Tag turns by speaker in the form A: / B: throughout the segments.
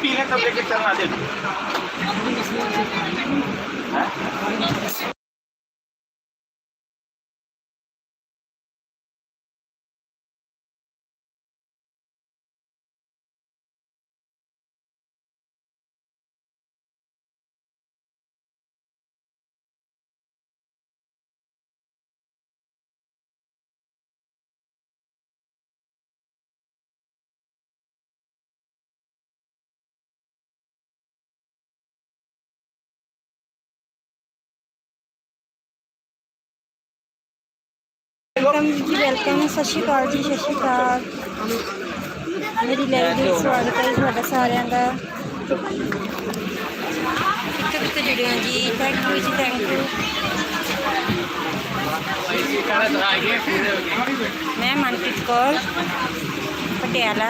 A: पीले तब लेके चलना देखो
B: ਵੈਲਕਮ ਜੀ ਵੈਲਕਮ ਸਤਿ ਸ਼੍ਰੀ ਅਕਾਲ ਜੀ ਸਤਿ ਸ਼੍ਰੀ ਅਕਾਲ ਮੇਰੀ ਲਾਈਵ ਦੇ ਵਿੱਚ ਸਵਾਗਤ ਹੈ ਜੀ ਤੁਹਾਡਾ ਸਾਰਿਆਂ ਦਾ ਕਿੱਥੇ ਕਿੱਥੇ ਜੁੜੇ ਹੋ ਜੀ ਥੈਂਕ ਯੂ ਜੀ ਥੈਂਕ ਯੂ ਮੈਂ ਮਨਪ੍ਰੀਤ ਕੌਰ ਪਟਿਆਲਾ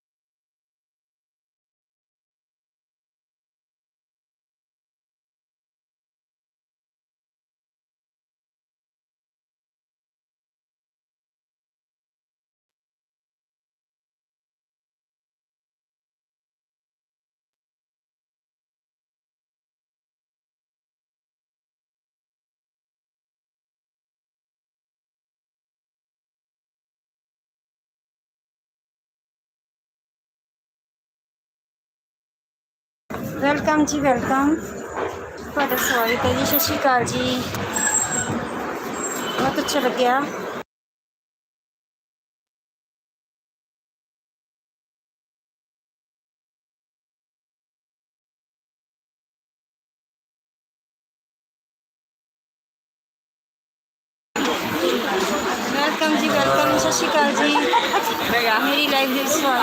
B: ਵੈਲਕਮ ਜੀ ਵੈਲਕਮ ਤੁਹਾਡਾ ਸਵਾਗਤ ਹੈ ਜੀ ਸਤਿ ਸ਼੍ਰੀ ਅਕਾਲ ਜੀ ਬਹੁਤ ਅੱਛਾ ਲੱਗਿਆ ਵੈਲਕਮ ਜੀ ਵੈਲਕਮ ਸਤਿ ਸ਼੍ਰੀ ਅਕਾਲ ਜੀ ਮੇਰੀ ਲਾਈਵ ਦੇ ਵਿੱਚ ਸਵਾਗਤ